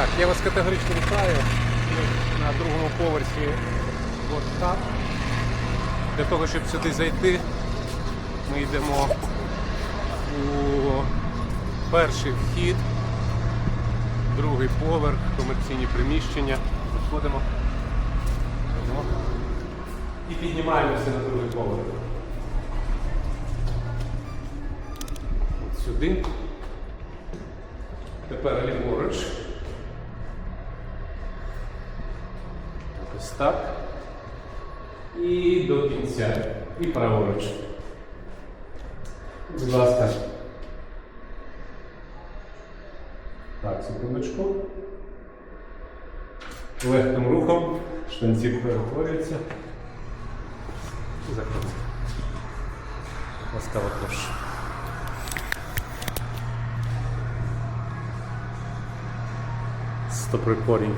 Так, я вас категорично вітаю. На другому поверсі так. Для того, щоб сюди зайти, ми йдемо у перший вхід, другий поверх, комерційні приміщення. Заходимо. І піднімаємося на другий поверх. От сюди. Тепер ліворуч. Ось. І до кінця. І праворуч. Будь ласка. Так, секундочку. Легким рухом штанців перетворюється. І заходимо. Ласкаво прошу. Стоп рекординг.